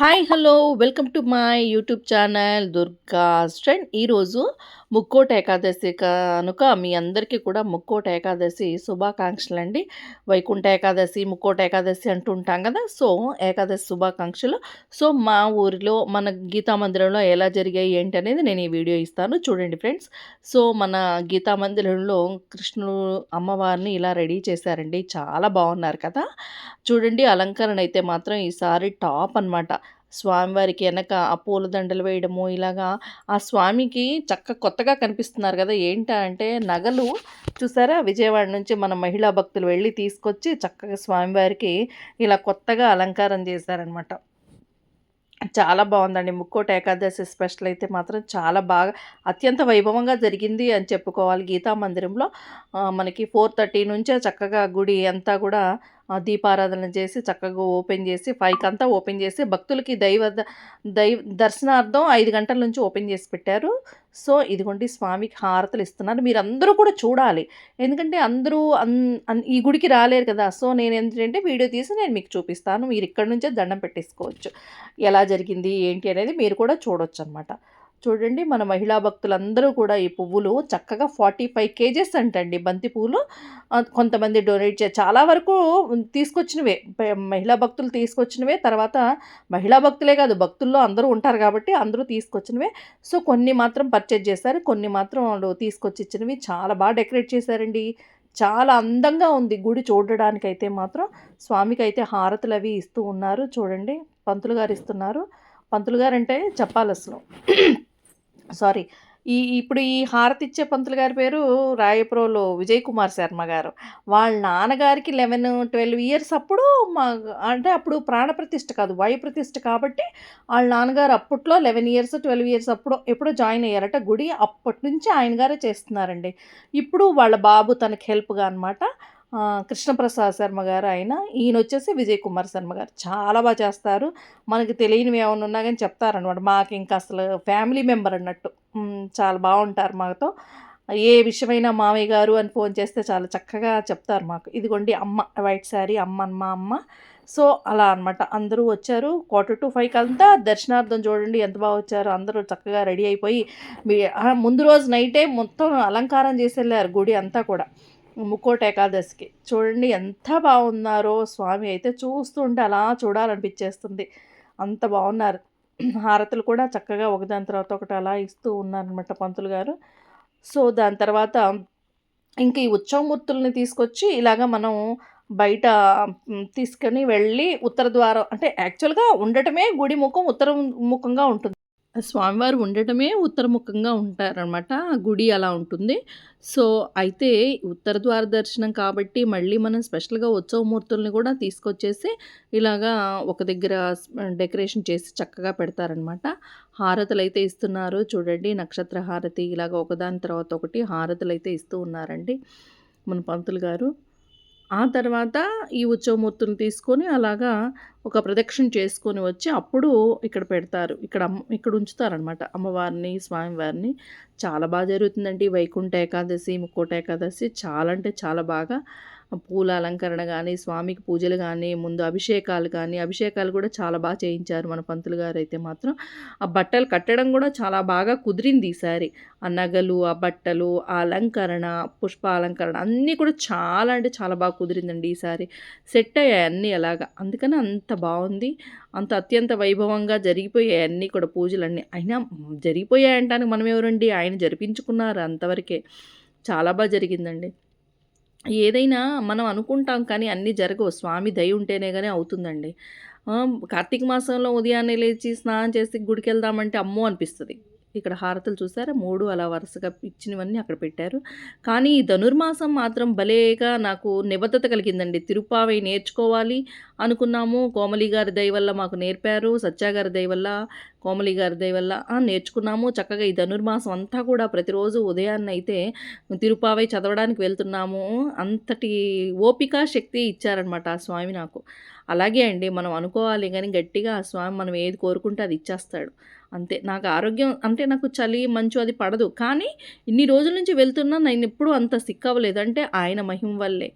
Hi hello welcome to my YouTube channel Durga స్ట్రెండ్ ఈరోజు ముక్కోట ఏకాదశి కనుక మీ అందరికీ కూడా ముక్కోట ఏకాదశి శుభాకాంక్షలు అండి వైకుంఠ ఏకాదశి ముక్కోట ఏకాదశి అంటూ ఉంటాం కదా. సో ఏకాదశి శుభాకాంక్షలు. సో మా ఊరిలో మన గీతా మందిరంలో ఎలా జరిగాయి ఏంటి అనేది నేను ఈ వీడియో ఇస్తాను. చూడండి ఫ్రెండ్స్. సో మన గీతా మందిరంలో కృష్ణుడు అమ్మవారిని ఇలా రెడీ చేశారండి. చాలా బాగున్నారు కదా. చూడండి అలంకరణ అయితే మాత్రం ఈసారి టాప్ అనమాట స్వామివారికి వెనక ఆ పూలదండలు వేయడము ఇలాగా ఆ స్వామికి చక్క కొత్తగా కనిపిస్తున్నారు కదా! ఏంటా అంటే నగలు చూసారా? విజయవాడ నుంచి మన మహిళా భక్తులు వెళ్ళి తీసుకొచ్చి చక్కగా స్వామివారికి ఇలా కొత్తగా అలంకారం చేశారనమాట చాలా బాగుందండి. ముక్కోట ఏకాదశి స్పెషల్ అయితే మాత్రం చాలా బాగా అత్యంత వైభవంగా జరిగింది అని చెప్పుకోవాలి. గీతా మందిరంలో మనకి ఫోర్ థర్టీ నుంచే చక్కగా గుడి అంతా కూడా దీపారాధన చేసి చక్కగా ఓపెన్ చేసి ఫైవ్కి అంతా ఓపెన్ చేసి భక్తులకి దైవ దైవ దర్శనార్థం ఐదు గంటల నుంచి ఓపెన్ చేసి పెట్టారు. సో ఇదిగోండి స్వామికి హారతలు ఇస్తున్నారు. మీరు అందరూ కూడా చూడాలి. ఎందుకంటే అందరూ అన్ ఈ గుడికి రాలేరు కదా. సో నేను ఏంటంటే వీడియో తీసి నేను మీకు చూపిస్తాను. మీరు ఇక్కడ నుంచే దండం పెట్టేసుకోవచ్చు. ఎలా జరిగింది ఏంటి అనేది మీరు కూడా చూడొచ్చు అనమాట చూడండి మన మహిళా భక్తులందరూ కూడా ఈ పువ్వులు చక్కగా ఫార్టీ ఫైవ్ కేజెస్ అంటండి బంతి పువ్వులు. కొంతమంది డొనేట్ చే చాలా వరకు తీసుకొచ్చినవే. మహిళా భక్తులు తీసుకొచ్చినవే. తర్వాత మహిళా భక్తులే కాదు భక్తుల్లో అందరూ ఉంటారు కాబట్టి అందరూ తీసుకొచ్చినవే. సో కొన్ని మాత్రం పర్చేజ్ చేశారు. కొన్ని మాత్రం వాళ్ళు తీసుకొచ్చి ఇచ్చినవి. చాలా బాగా డెకరేట్ చేశారండి. చాలా అందంగా ఉంది గుడి చూడడానికి అయితే మాత్రం. స్వామికి అయితే హారతులు అవి ఇస్తూ ఉన్నారు. చూడండి పంతులు గారు ఇస్తున్నారు. పంతులు గారు అంటే చెప్పాలి అసలు. సారీ. ఈ ఇప్పుడు ఈ హారతిచ్చే పంతులు గారి పేరు రాయప్రోలో విజయ్ కుమార్ శర్మ గారు. వాళ్ళ నాన్నగారికి లెవెన్ ట్వెల్వ్ ఇయర్స్ అప్పుడు మా అంటే అప్పుడు ప్రాణప్రతిష్ఠ కాదు వాయు ప్రతిష్ఠ కాబట్టి వాళ్ళ నాన్నగారు అప్పట్లో లెవెన్ ఇయర్స్ ట్వెల్వ్ ఇయర్స్ అప్పుడు ఎప్పుడో జాయిన్ అయ్యారట. గుడి అప్పటి నుంచి ఆయన గారే చేస్తున్నారండి. ఇప్పుడు వాళ్ళ బాబు తనకి హెల్ప్గా అనమాట కృష్ణప్రసాద్ శర్మ గారు ఆయన ఈయన వచ్చేసి విజయ్ కుమార్ శర్మ గారు. చాలా బాగా చేస్తారు. మనకి తెలియనివి ఏమైనా ఉన్నా కానీ చెప్తారనమాట మాకు ఇంకా అసలు ఫ్యామిలీ మెంబర్ అన్నట్టు. చాలా బాగుంటారు మాతో. ఏ విషయమైనా మామయ్య గారు అని ఫోన్ చేస్తే చాలా చక్కగా చెప్తారు మాకు. ఇదిగోండి అమ్మ వైట్ శారీ అమ్మ అమ్మ అమ్మ. సో అలా అనమాట అందరూ వచ్చారు. క్వార్టర్ టు ఫైవ్ అంతా దర్శనార్థం చూడండి ఎంత బాగా వచ్చారు. అందరూ చక్కగా రెడీ అయిపోయి ముందు రోజు నైటే మొత్తం అలంకారం చేసి వెళ్ళారు గుడి అంతా కూడా. ముక్కోట ఏకాదశికి. చూడండి ఎంత బాగున్నారో స్వామి అయితే చూస్తుంటే అలా చూడాలనిపించేస్తుంది. అంత బాగున్నారు. హారతులు కూడా చక్కగా ఒకదాని తర్వాత ఒకటి అలా ఇస్తూ ఉన్నారనమాట పంతులు గారు. సో దాని తర్వాత ఇంక ఈ ఉత్సవమూర్తుల్ని తీసుకొచ్చి ఇలాగ మనం బయట తీసుకొని వెళ్ళి ఉత్తర ద్వారం అంటే యాక్చువల్గా ఉండటమే గుడి ముఖం ఉత్తర ముఖంగా ఉంటుంది. స్వామివారు ఉండటమే ఉత్తరముఖంగా ఉంటారనమాట ఆ గుడి అలా ఉంటుంది. సో అయితే ఉత్తర ద్వార దర్శనం కాబట్టి మళ్ళీ మనం స్పెషల్గా ఉత్సవమూర్తుల్ని కూడా తీసుకొచ్చేసి ఇలాగా ఒక దగ్గర డెకరేషన్ చేసి చక్కగా పెడతారనమాట హారతులు అయితే ఇస్తున్నారు. చూడండి నక్షత్ర హారతి ఇలాగ ఒకదాని తర్వాత ఒకటి హారతులు అయితే ఇస్తూ ఉన్నారండి. మన పంతులు గారు. ఆ తర్వాత ఈ ఉత్సవమూర్తులు తీసుకొని అలాగా ఒక ప్రదక్షిణ చేసుకొని వచ్చి అప్పుడు ఇక్కడ పెడతారు. ఇక్కడ ఇక్కడ ఉంచుతారనమాట అమ్మవారిని స్వామివారిని. చాలా బాగా జరుగుతుందండి. వైకుంఠ ఏకాదశి ముక్కోట ఏకాదశి చాలా అంటే చాలా బాగా పూల అలంకరణ కానీ స్వామికి పూజలు కానీ ముందు అభిషేకాలు కానీ అభిషేకాలు కూడా చాలా బాగా చేయించారు మన పంతులు గారు అయితే మాత్రం. ఆ బట్టలు కట్టడం కూడా చాలా బాగా కుదిరింది ఈసారి ఆ నగలు ఆ బట్టలు ఆ అలంకరణ పుష్ప అలంకరణ అన్నీ కూడా చాలా అంటే చాలా బాగా కుదిరిందండి ఈసారి సెట్ అయ్యాయి అన్నీ అలాగా. అందుకని అంత బాగుంది. అంత అత్యంత వైభవంగా జరిగిపోయాయి అన్నీ కూడా పూజలన్నీ. అయినా జరిగిపోయాయి అంటానికి మనం ఎవరండి ఆయన జరిపించుకున్నారు అంతవరకే. చాలా బాగా జరిగిందండి. ఏదైనా మనం అనుకుంటాం కానీ అన్నీ జరగవు. స్వామి దయ ఉంటేనే కానీ అవుతుందండి. కార్తీక మాసంలో ఉదయాన్నే లేచి స్నానం చేసి గుడికి వెళ్దామంటే అమ్మో అనిపిస్తుంది. ఇక్కడ హారతులు చూసారా? మూడు అలా వరుసగా ఇచ్చినవన్నీ అక్కడ పెట్టారు. కానీ ఈ ధనుర్మాసం మాత్రం భలేగా నాకు నిబద్ధత కలిగిందండి. తిరుపావై నేర్చుకోవాలి అనుకున్నాము. కోమలి గారి దయ వల్ల మాకు నేర్పారు. సత్యా గారి దయ వల్ల కోమలి గారి దయ వల్ల నేర్చుకున్నాము. చక్కగా ఈ ధనుర్మాసం అంతా కూడా ప్రతిరోజు ఉదయాన్నే అయితే తిరుపావై చదవడానికి వెళ్తున్నాము. అంతటి ఓపిక శక్తి ఇచ్చారనమాట ఆ స్వామి నాకు. అలాగే అండి మనం అనుకోవాలి కానీ గట్టిగా ఆ స్వామి మనం ఏది కోరుకుంటే అది ఇచ్చేస్తాడు. అంతే. నాకు ఆరోగ్యం అంటే నాకు చలి మంచు అది పడదు. కానీ ఇన్ని రోజుల నుంచి వెళ్తున్నా నేను ఎప్పుడూ అంత సిక్ అవ్వలేదు. అంటే ఆయన మహిమ వల్లే.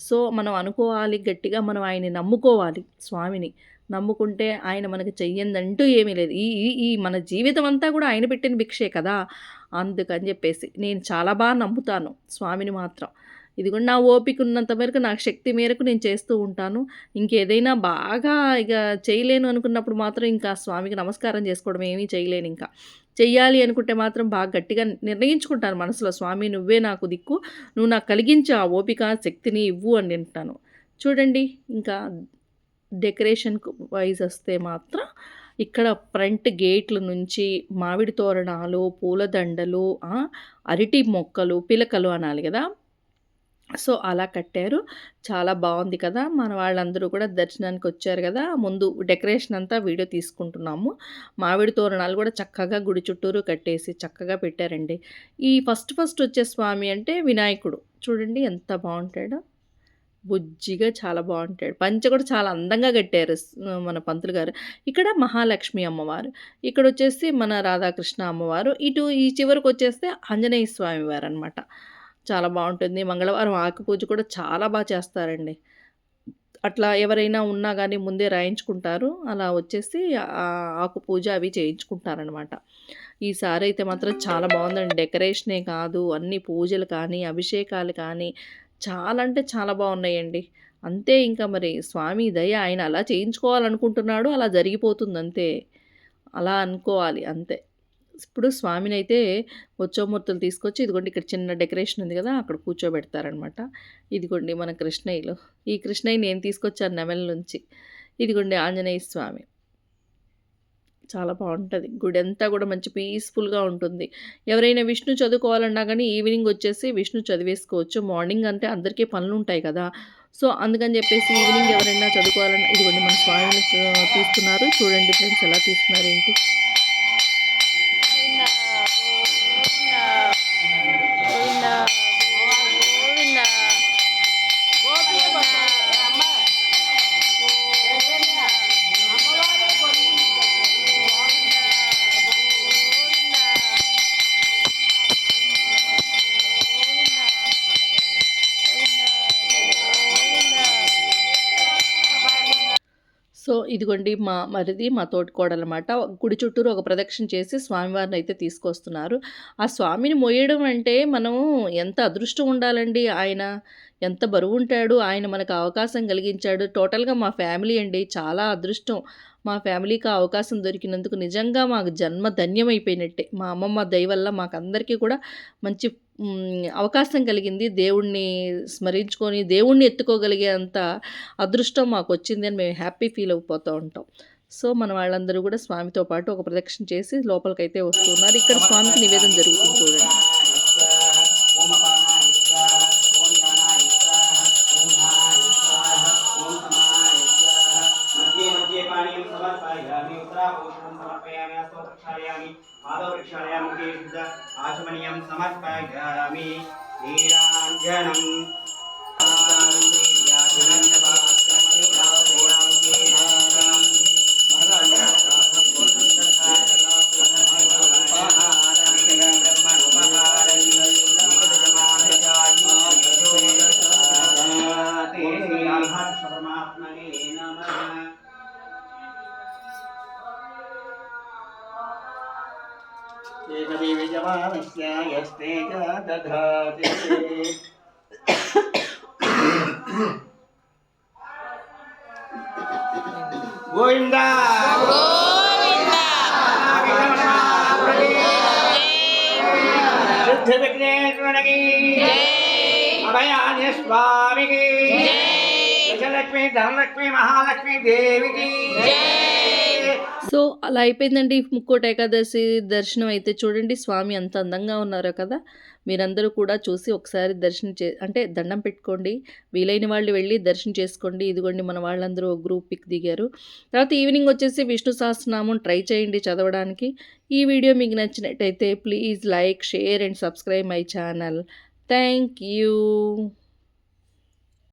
సో మనం అనుకోవాలి గట్టిగా మనం ఆయన్ని నమ్ముకోవాలి స్వామిని. నమ్ముకుంటే ఆయన మనకు చెయ్యందంటూ ఏమీ లేదు. ఈ ఈ మన జీవితం అంతా కూడా ఆయన పెట్టిన భిక్షే కదా. అందుకని చెప్పేసి నేను చాలా బాగా నమ్ముతాను స్వామిని మాత్రం. ఇది కూడా నా ఓపిక ఉన్నంత మేరకు నాకు శక్తి మేరకు నేను చేస్తూ ఉంటాను. ఇంకేదైనా బాగా ఇక చేయలేను అనుకున్నప్పుడు మాత్రం ఇంకా స్వామికి నమస్కారం చేసుకోవడం ఏమీ చేయలేను ఇంకా. చెయ్యాలి అనుకుంటే మాత్రం బాగా గట్టిగా నిర్ణయించుకుంటాను మనసులో స్వామి నువ్వే నాకు దిక్కు. నువ్వు నాకు కలిగించే ఆ ఓపిక శక్తిని ఇవ్వు అని వింటాను చూడండి ఇంకా డెకరేషన్ వైజ్ వస్తే మాత్రం ఇక్కడ ఫ్రంట్ గేట్ల నుంచి మామిడి తోరణాలు పూలదండలు అరటి మొక్కలు పిలకలు అనాలి కదా. సో అలా కట్టారు. చాలా బాగుంది కదా. మన వాళ్ళందరూ కూడా దర్శనానికి వచ్చారు కదా. ముందు డెకరేషన్ అంతా వీడియో తీసుకుంటున్నాము. మామిడి తోరణాలు కూడా చక్కగా గుడి చుట్టూరు కట్టేసి చక్కగా పెట్టారండి. ఈ ఫస్ట్ ఫస్ట్ వచ్చే స్వామి అంటే వినాయకుడు. చూడండి ఎంత బాగుంటాడో. బుజ్జిగా చాలా బాగుంటాడు. పంచ కూడా చాలా అందంగా కట్టారు మన పంతులు గారు. ఇక్కడ మహాలక్ష్మి అమ్మవారు. ఇక్కడ వచ్చేసి మన రాధాకృష్ణ అమ్మవారు. ఇటు ఈ చివరికి వచ్చేస్తే ఆంజనేయ స్వామి వారు అనమాట చాలా బాగుంటుంది. మంగళవారం ఆకు పూజ కూడా చాలా బాగా చేస్తారండి. అట్లా ఎవరైనా ఉన్నా కానీ ముందే రాయించుకుంటారు. అలా వచ్చేసి ఆకు పూజ అవి చేయించుకుంటారనమాట ఈసారి అయితే మాత్రం చాలా బాగుందండి. డెకరేషనే కాదు అన్ని పూజలు కానీ అభిషేకాలు కానీ చాలా అంటే చాలా బాగున్నాయండి. అంతే ఇంకా మరి స్వామి దయ ఆయన అలా చేయించుకోవాలనుకుంటున్నాడు అలా జరిగిపోతుంది అంతే అలా అనుకోవాలి అంతే. ఇప్పుడు స్వామిని అయితే ఉత్సవమూర్తులు తీసుకొచ్చి ఇదిగోండి ఇక్కడ చిన్న డెకరేషన్ ఉంది కదా అక్కడ కూర్చోబెడతారనమాట ఇదిగోండి మన కృష్ణయ్యలు. ఈ కృష్ణయ్య నేను తీసుకొచ్చాను నెమల నుంచి. ఇదిగోండి ఆంజనేయ స్వామి. చాలా బాగుంటుంది. గుడి అంతా కూడా మంచి పీస్ఫుల్గా ఉంటుంది. ఎవరైనా విష్ణు చదువుకోవాలన్నా కానీ ఈవినింగ్ వచ్చేసి విష్ణు చదివేసుకోవచ్చు. మార్నింగ్ అంటే అందరికీ పనులు ఉంటాయి కదా. సో అందుకని చెప్పేసి ఈవినింగ్ ఎవరైనా చదువుకోవాలన్నా ఇదిగోండి మన స్వామిని తీసుకున్నారు చూడండి ఫ్రెండ్స్ ఎలా తీసుకున్నారు ఏంటి ఇదిగోండి మా మరిది మా తోటికోడలన్నమాట. గుడి చుట్టూరు ఒక ప్రదక్షిణ చేసి స్వామివారిని అయితే తీసుకొస్తున్నారు. ఆ స్వామిని మోయడం అంటే మనం ఎంత అదృష్టం ఉండాలండి? ఆయన ఎంత బరువు ఉంటాడు ఆయన మనకు అవకాశం కలిగించాడు. టోటల్గా మా ఫ్యామిలీ అండి చాలా అదృష్టం. మా ఫ్యామిలీకి అవకాశం దొరికినందుకు నిజంగా మాకు జన్మ ధన్యమైపోయినట్టే. మా అమ్మమ్మ దయ వల్ల మాకందరికీ కూడా మంచి అవకాశం కలిగింది. దేవుణ్ణి స్మరించుకొని దేవుణ్ణి ఎత్తుకోగలిగే అంత అదృష్టం మాకు వచ్చింది అని మేము హ్యాపీ ఫీల్ అయిపోతూ ఉంటాం. సో మన వాళ్ళందరూ కూడా స్వామితో పాటు ఒక ప్రదక్షిణ చేసి లోపలికైతే వస్తున్నారు. ఇక్కడ స్వామికి నివేదన జరుగుతుంది చూడండి. आचमनीयं समर्पयामि नीराञ्जनम् एतदेवजमानस्य यस्ते च दधाति गोविन्दा सिद्धिविघ्नेश्वरकी अभयानि स्वामिकी लक्ष्मी धनलक्ष्मी महालक्ष्मी देवी की సో అలా అయిపోయిందండి. ముక్కోట ఏకాదశి దర్శనం అయితే చూడండి. స్వామి అంత అందంగా ఉన్నారో కదా! మీరందరూ కూడా చూసి ఒకసారి దర్శనం చే అంటే దండం పెట్టుకోండి. వీలైన వాళ్ళు వెళ్ళి దర్శనం చేసుకోండి. ఇదిగోండి మన వాళ్ళందరూ గ్రూప్ పిక్ దిగారు. తర్వాత ఈవినింగ్ వచ్చేసి విష్ణు సహస్రనామం ట్రై చేయండి చదవడానికి. ఈ వీడియో మీకు నచ్చినట్టయితే please like share and subscribe my channel. Thank you.